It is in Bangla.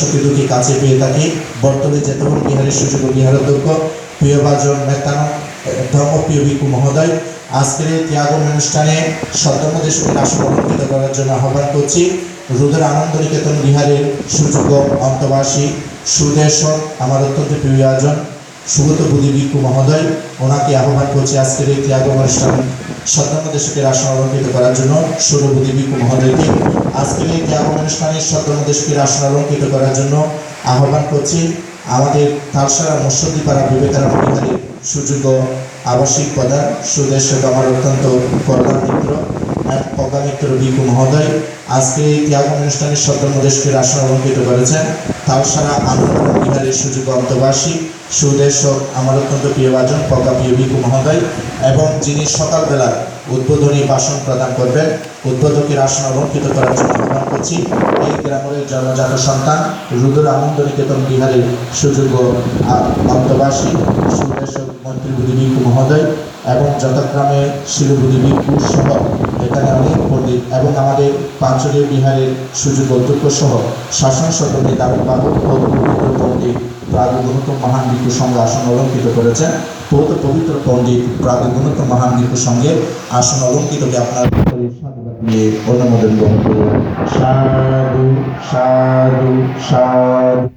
সুখী কাছে পেয়ে থাকি। বর্তমানে যেতবন বিহারের সুযোগ বিহারাধ্যক্ষ প্রিয় বাজন মেতান ধর্মপ্রিয় ভিক্ষু মহোদয়, আজকের এই ত্যাগ অনুষ্ঠানে সত্যমদেশ্বরীর আসন অলঙ্কৃত করার জন্য আহ্বান করছি। রুদ্র আনন্দ নিকেতন বিহারের সুযোগ অন্তবাসী সুদেশ্বর আমার অত্যন্ত প্রিয়জন সুগত বুদ্ধি ভিক্ষু মহোদয়, ওনাকে আহ্বান করছি আজকের এই ত্যাগ অনুষ্ঠান সত্যমদেশকের আসন অলঙ্কৃত করার জন্য। সুরবুদ্ধি ভিক্ষু মহোদয়কে আজকের এই ত্যাগ অনুষ্ঠানে সত্যমদেশকের আসন অলঙ্কৃত করার জন্য আহ্বান করছি। আমাদের তালসারা মুর্শিদিপাড়া বিবেকানন্দ বিহারের সুযোগ্য আবাসিক প্রধান সুদেশ্বর আমার অত্যন্ত প্রধান মিত্র প্রজ্ঞা মিত্র ভিক্ষু মহোদয়, আজকে এই ত্যাগ অনুষ্ঠানে সত্যমদেশকের আসন অলঙ্কৃত করেছেন। তালসারা আনন্দ বিহারের সুযোগ্য অন্তবাসী সুদেশ্বর আমার অত্যন্ত প্রিয়ভাজন প্রজ্ঞা প্রিয় ভিক্ষু মহোদয়, এবং যিনি সকালবেলা উদ্বোধনী ভাষণ প্রদান করবেন, উদ্বোধকের আসন অলঙ্কৃত করার জন্য আহ্বান করছি। এই গ্রামের জন্মজাত সন্তান রুদ্র আনন্দ নিকেতন বিহারের সুযোগ্য অন্তবাসী সুদেশ্বর মন্ত্রী বুদ্ধি ভিক্ষু মহোদয়, এবং যথাক্রমে শিরবুদ্ধি ভিক্ষু সহ এখানে অনেক পণ্ডিত এবং পাঁচলীয় বিহারের সুযোগ অধ্যক্ষ সহ শাসন সদনের দাবি বাবদ পণ্ডিত প্রাদুর্গত মহান ভিক্ষু সঙ্গে আসন অলঙ্কিত করেছেন। বহুত পবিত্র পণ্ডিত প্রাদুর্গত মহান ভিক্ষু সঙ্গে আসন অলঙ্কিত আপনার অনুমোদন গ্রহণ করুন। সাধু সাধু সাধু।